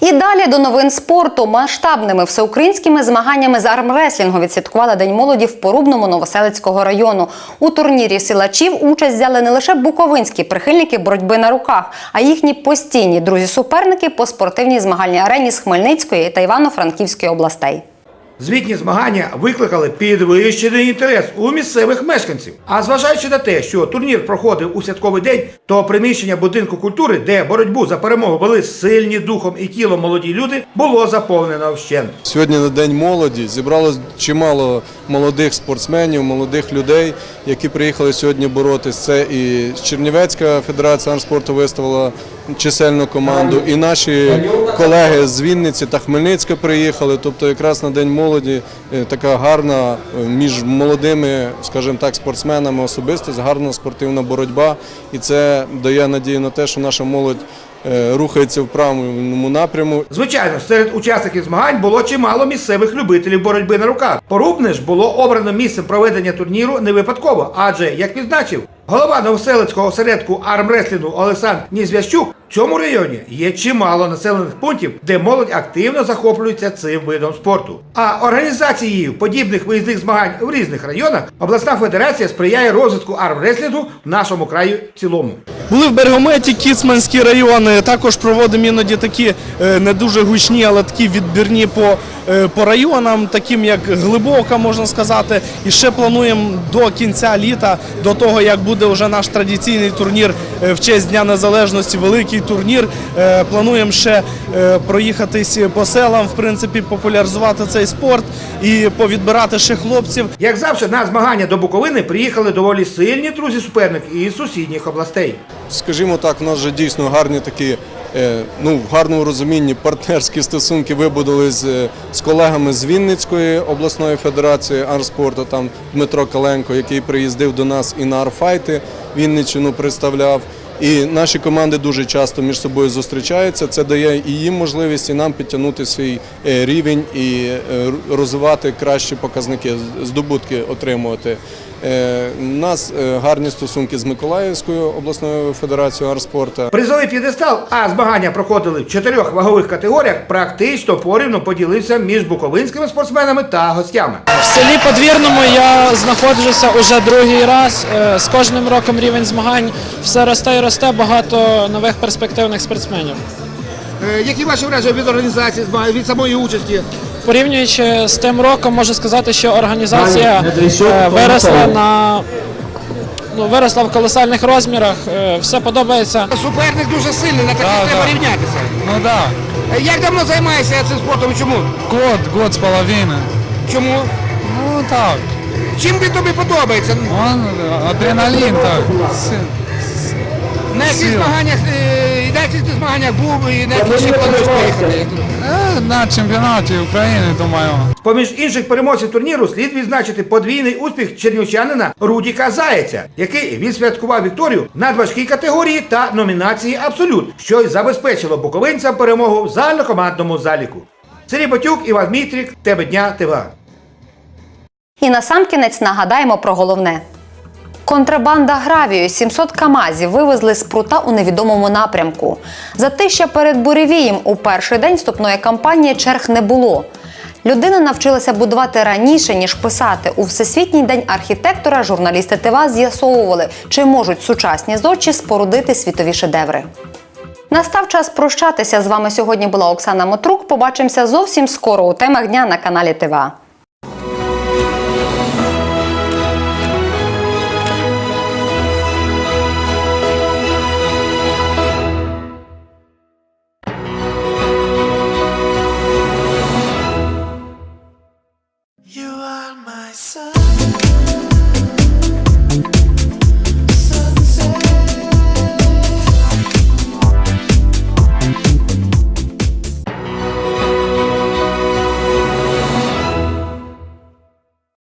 І далі до новин спорту. Масштабними всеукраїнськими змаганнями з армреслінгу відсвяткували День молоді в Порубному Новоселицького району. У турнірі силачів участь взяли не лише буковинські прихильники боротьби на руках, а їхні постійні друзі-суперники по спортивній змагальній арені з Хмельницької та Івано-Франківської областей. Звітні змагання викликали підвищений інтерес у місцевих мешканців. А зважаючи на те, що турнір проходив у святковий день, то приміщення будинку культури, де боротьбу за перемогу вели сильні духом і тілом молоді люди, було заповнено вщент. Сьогодні на День молоді зібралось чимало молодих спортсменів, молодих людей, які приїхали сьогодні боротись. Це і Чернівецька федерація армспорту виставила чисельну команду, і наші колеги з Вінниці та Хмельницька приїхали. Тобто, якраз на День молоді е, така гарна е, між молодими, скажімо так, спортсменами особистість, гарна спортивна боротьба. І це дає надію на те, що наша молодь е, рухається в правильному напряму. Звичайно, серед учасників змагань було чимало місцевих любителів боротьби на руках. Порубне ж було обрано місцем проведення турніру не випадково, адже, як відзначив голова новоселицького осередку армреслінгу Олександр Нізвящук, в цьому районі є чимало населених пунктів, де молодь активно захоплюється цим видом спорту. А організацією подібних виїзних змагань в різних районах обласна федерація сприяє розвитку армреслінгу в нашому краю в цілому. Були в Бергометі, Кіцманські райони. Також проводимо іноді такі е, не дуже гучні, але такі відбірні по, е, по районам, таким як Глибока, можна сказати. І ще плануємо до кінця літа, до того як буде вже наш традиційний турнір е, в честь Дня Незалежності, великий турнір. Плануємо ще проїхатись по селам, в принципі, популяризувати цей спорт і повідбирати ще хлопців. Як завжди, на змагання до Буковини приїхали доволі сильні друзі-суперники із сусідніх областей. Скажімо так, у нас вже дійсно гарні такі, е, ну в гарному розумінні партнерські стосунки вибудували з, е, з колегами з Вінницької обласної федерації арспорту, там Дмитро Каленко, який приїздив до нас і на арфайти Вінниччину представляв. І наші команди дуже часто між собою зустрічаються. Це дає і їм можливість, і нам підтягнути свій е, рівень і розвивати кращі показники, здобутки отримувати. Е, У нас е, гарні стосунки з Миколаївською обласною федерацією арспорту. Призовий п'єдестал, а змагання проходили в чотирьох вагових категоріях, практично порівну поділився між буковинськими спортсменами та гостями. В селі Подвірному я знаходжуся уже другий раз. Е, З кожним роком рівень змагань все росте і росте, багато нових перспективних спортсменів. Які ваші враження від організації від самої участі? Порівнюючи з тим роком, можу сказати, що організація е, виросла на ну, виросла в колосальних розмірах. Е, Все подобається. Суперник дуже сильний, на таких Да, треба да. рівнятися. Ну да, Е, Як давно займаєшся цим спортом? Чому? год, год с половиной. Чому? Ну так, Чим він тобі подобається? он адреналин так. На яких змаганнях е, і на яких ти змаганнях був і на яких ще плануєш поїхати? на чемпионате Украины, думаю. Поміж інших переможців турніру слід відзначити подвійний успіх чернівчанина Рудіка Заєця, який відсвяткував Вікторію в надважкій категорії та номінації Абсолют, що й забезпечило буковинцям перемогу в загальнокомандному заліку. Сергій Батюк, Іван Мітрік, Тебе дня, ТВА. І насамкінець нагадаємо про головне. Контрабанда гравію 700 камазів вивезли з прута у невідомому напрямку. Затища перед буревієм у перший день вступної кампанії черг не було. Людина навчилася будувати раніше, ніж писати. У Всесвітній день архітектора журналісти ТВА з'ясовували, чи можуть сучасні зодчі спорудити світові шедеври. Настав час прощатися. З вами сьогодні була Оксана Мотрук. Побачимося зовсім скоро у темах дня на каналі ТВА. So.